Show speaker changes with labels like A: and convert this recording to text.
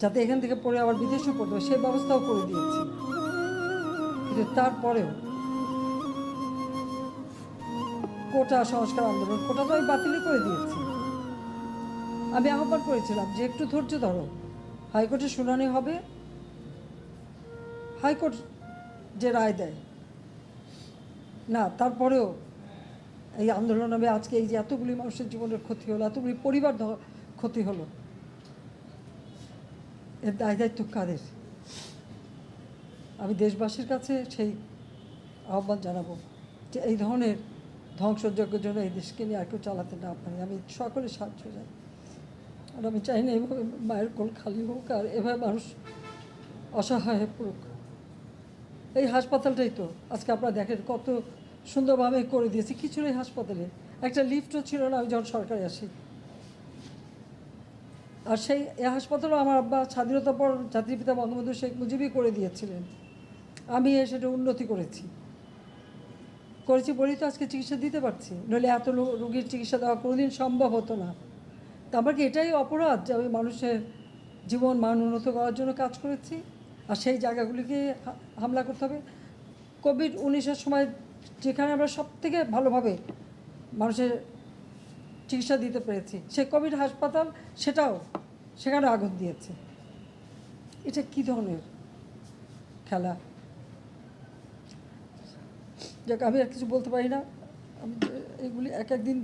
A: যাতে এখান থেকে পড়ে আবার বিদেশেও পড়তে হবে সেই ব্যবস্থাও করে দিয়েছি। কিন্তু তারপরেও কোটা সংস্কার আন্দোলন, কোটা আমি বাতিলই করে দিয়েছি। আমি আহ্বান করেছিলাম যে একটু ধৈর্য ধরো। হাইকোর্টে শুনানি হবে, হাইকোর্ট যে রায় দেয়। না, তারপরেও এই আন্দোলন আমি আজকে এই যে এতগুলি মানুষের জীবনের ক্ষতি হলো, এতগুলি পরিবার ক্ষতি হলো। এর দায় দায়িত্ব কাদের? আমি দেশবাসীর কাছে সেই আহ্বান জানাব যে এই ধরনের ধ্বংসযজ্ঞের জন্য এই দেশকে নিয়ে আর কেউ চালাতে না পারে। আমি সকলে সাহায্য চাই। আর আমি চাই না এভাবে মায়ের কোল খালি হোক আর এভাবে মানুষ অসহায় হয়ে পড়ুক। এই হাসপাতালটাই তো। আজকে আপনারা দেখেন কত সুন্দরভাবে করে দিয়েছে। কিছু নেই হাসপাতালে। একটা লিফটও ছিল না। আমি যখন সরকারে আসি আর সেই এ হাসপাতালও আমার আব্বা স্বাধীনতা পর জাতির পিতা বঙ্গবন্ধু শেখ মুজিবই করে দিয়েছিলেন। আমি এ সেটা উন্নতি করেছি। করেছি বলেই তো আজকে চিকিৎসা দিতে পারছি। নইলে এত রোগীর চিকিৎসা দেওয়া কোনোদিন সম্ভব হতো না। তা আমার কি এটাই অপরাধ যে আমি মানুষের জীবন মান উন্নত করার জন্য কাজ করেছি? আর সেই জায়গাগুলিকে হামলা করতে হবে? কোভিড উনিশের সময় যেখানে আমরা সব থেকে ভালোভাবে মানুষের চিকিৎসা দিতে পেরেছি। সে কোভিড হাসপাতাল সেটাও সেখানে আগুন দিয়েছে। এটা কী ধরনের খেলা? যাক, আমি আর কিছু বলতে পারি না। আমি এগুলি এক একদিন